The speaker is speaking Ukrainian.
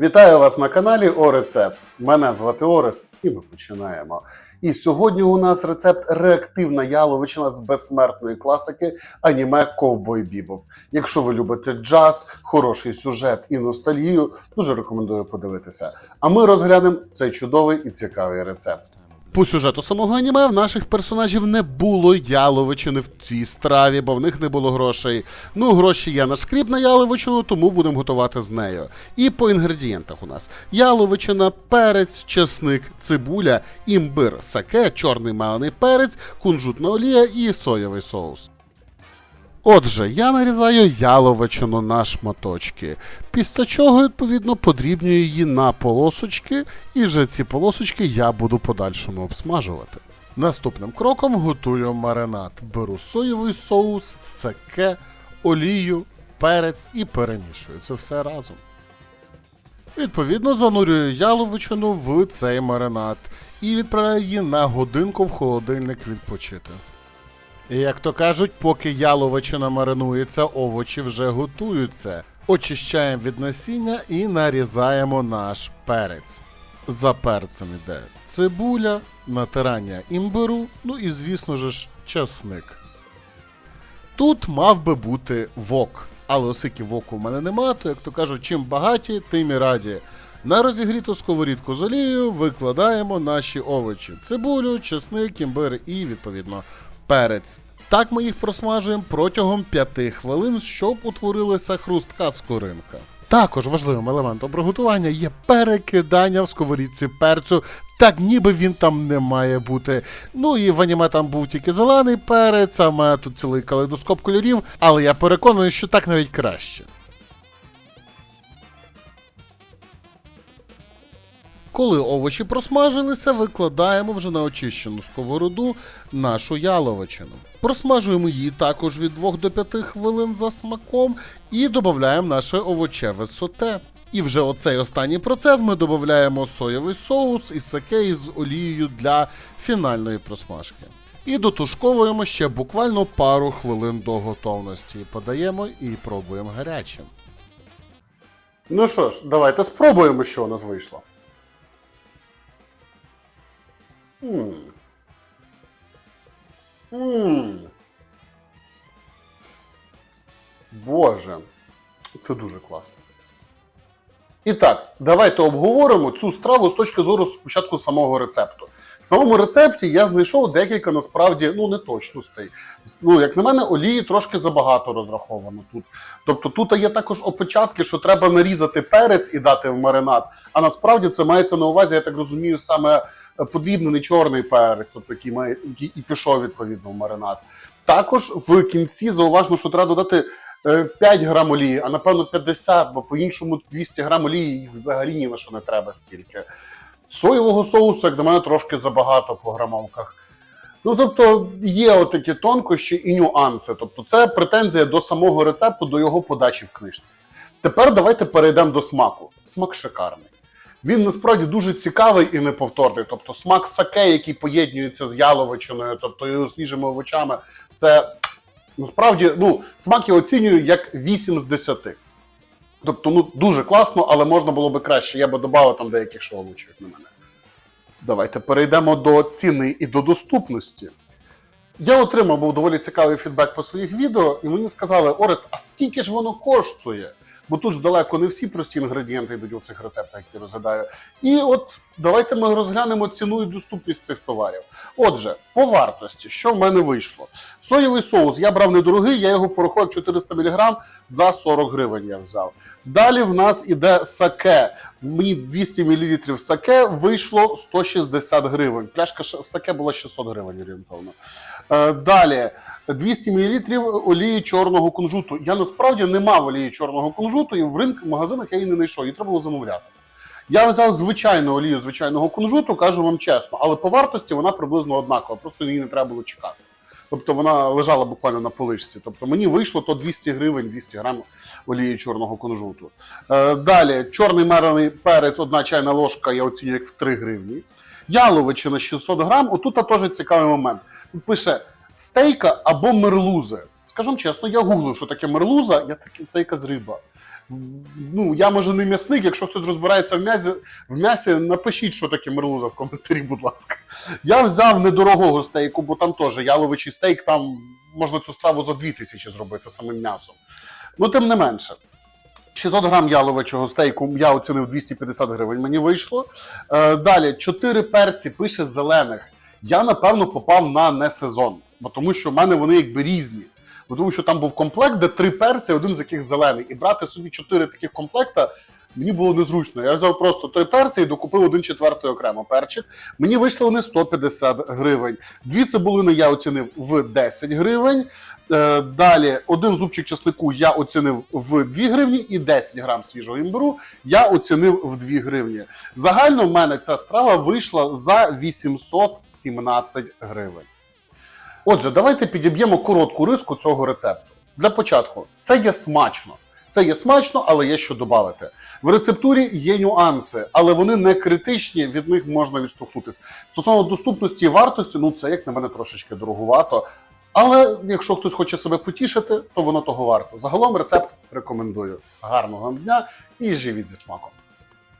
Вітаю вас на каналі Орецепт. Мене звати Орест, і ми починаємо. І сьогодні у нас рецепт реактивна яловичина з безсмертної класики аніме Ковбой Бібоп. Якщо ви любите джаз, хороший сюжет і ностальгію, дуже рекомендую подивитися. А ми розглянемо цей чудовий і цікавий рецепт. По сюжету самого аніме в наших персонажів не було яловичини в цій страві, бо в них не було грошей. Ну, гроші є на скріп на яловичину, тому будемо готувати з нею. І по інгредієнтах у нас яловичина, перець, чесник, цибуля, імбир, саке, чорний мелений перець, кунжутна олія і соєвий соус. Отже, я нарізаю яловичину на шматочки, після чого, відповідно, подрібнюю її на полосочки, і вже ці полосочки я буду подальшому обсмажувати. Наступним кроком готую маринад. Беру соєвий соус, саке, олію, перець і перемішую це все разом. Відповідно, занурюю яловичину в цей маринад і відправляю її на годинку в холодильник відпочити. І як то кажуть, поки яловичина маринується, овочі вже готуються. Очищаємо від насіння і нарізаємо наш перець. За перцем йде цибуля, натирання імбиру, ну і, звісно ж, часник. Тут мав би бути вок, але оскільки воку в мене нема, то, як то кажуть, чим багаті, тим і раді. На розігріту сковорідку з олією викладаємо наші овочі: цибулю, чесник, імбир і, відповідно, перець. Так ми їх просмажуємо протягом 5 хвилин, щоб утворилася хрустка скоринка. Також важливим елементом приготування є перекидання в сковорідці перцю, так ніби він там не має бути. Ну і в аніме там був тільки зелений перець, а тут цілий калейдоскоп кольорів, але я переконаний, що так навіть краще. Коли овочі просмажилися, викладаємо вже на очищену сковороду нашу яловичину. Просмажуємо її також від 2 до 5 хвилин за смаком і додаємо наше овочеве соте. І вже оцей останній процес ми додаємо соєвий соус і саке із олією для фінальної просмажки. І дотушковуємо ще буквально пару хвилин до готовності. Подаємо і пробуємо гарячим. Ну що ж, давайте спробуємо, що у нас вийшло. Ммм. Боже, це дуже класно. І так, давайте обговоримо цю страву з точки зору спочатку самого рецепту. В самому рецепті я знайшов декілька насправді ну неточностей. Ну, як на мене, олії трошки забагато розраховано тут. Тобто тут є також опечатки, що треба нарізати перець і дати в маринад. А насправді це мається на увазі, я так розумію, саме подрібнений чорний перець, от який має і пішов відповідно в маринад. Також в кінці зауважно, що треба додати е, 5 грам олії, а напевно 50, бо по-іншому 200 грам олії їх взагалі ні на що не треба стільки. Соєвого соусу, як до мене, трошки забагато по грамовках. Ну, тобто, є отакі тонкощі і нюанси. Тобто, це претензія до самого рецепту, до його подачі в книжці. Тепер давайте перейдемо до смаку. Смак шикарний. Він насправді дуже цікавий і неповторний. Тобто смак саке, який поєднується з яловичиною, тобто свіжими овочами, це насправді ну, смак я оцінюю як 8 з 10. Тобто, ну дуже класно, але можна було би краще. Я би додав там деяких шалучок на мене. Давайте перейдемо до ціни і до доступності. Я отримав був доволі цікавий фідбек по своїх відео, і мені сказали: Орест, а скільки ж воно коштує? Бо тут ж далеко не всі прості інгредієнти йдуть у цих рецептах, які розглядаю. І от давайте ми розглянемо ціну і доступність цих товарів. Отже, по вартості, що в мене вийшло? Соєвий соус я брав недорогий, я його порахував 400 мг за 40 гривень. Я взяв. Далі в нас іде саке. Мені 200 мл саке вийшло 160 гривень. Пляшка саке була 600 гривень орієнтовно. Е, Далі 200 мл олії чорного кунжуту. Я насправді не мав олії чорного кунжуту, і в ринку в магазинах я її не знайшов, її треба було замовляти. Я взяв звичайну олію звичайного кунжуту, кажу вам чесно, але по вартості вона приблизно однакова, просто її не треба було чекати. Тобто вона лежала буквально на поличці. Тобто мені вийшло то 200 гривень, 200 грам олії чорного кунжуту. Е, далі, чорний мерений перець, одна чайна ложка, я оцінюю як в 3 гривні. Яловичина 600 грам. Отут теж цікавий момент. Тут пише стейка або мерлузи. Скажу чесно, я гуглив, що таке мерлуза, я такий це якась риба. Ну, я може не м'ясник, якщо хтось розбирається в м'ясі, в м'ясі, напишіть, що таке мерлуза в коментарі, будь ласка. Я взяв недорогого стейку, бо там теж яловичий стейк, там можна цю страву за 2000 зробити самим м'ясом. Ну, тим не менше. 600 грам яловичого стейку я оцінив 250 гривень, мені вийшло. Е, далі, 4 перці пише зелених. Я, напевно, попав на не сезон, бо тому що в мене вони якби різні. Бо тому що там був комплект, де три перці, один з яких зелений. І брати собі чотири таких комплекта мені було незручно. Я взяв просто три перці і докупив один четвертий окремо перчик. Мені вийшло вони 150 гривень. Дві цибулини я оцінив в 10 гривень. Е, Далі один зубчик чеснику я оцінив в 2 гривні і 10 грам свіжого імбиру я оцінив в 2 гривні. Загально в мене ця страва вийшла за 817 гривень. Отже, давайте підіб'ємо коротку риску цього рецепту. Для початку, це є смачно. Це є смачно, але є що додати. В рецептурі є нюанси, але вони не критичні, від них можна відштовхнутися. Стосовно доступності і вартості, ну це як на мене трошечки дороговато. Але якщо хтось хоче себе потішити, то воно того варто. Загалом рецепт рекомендую. Гарного вам дня і живіть зі смаком.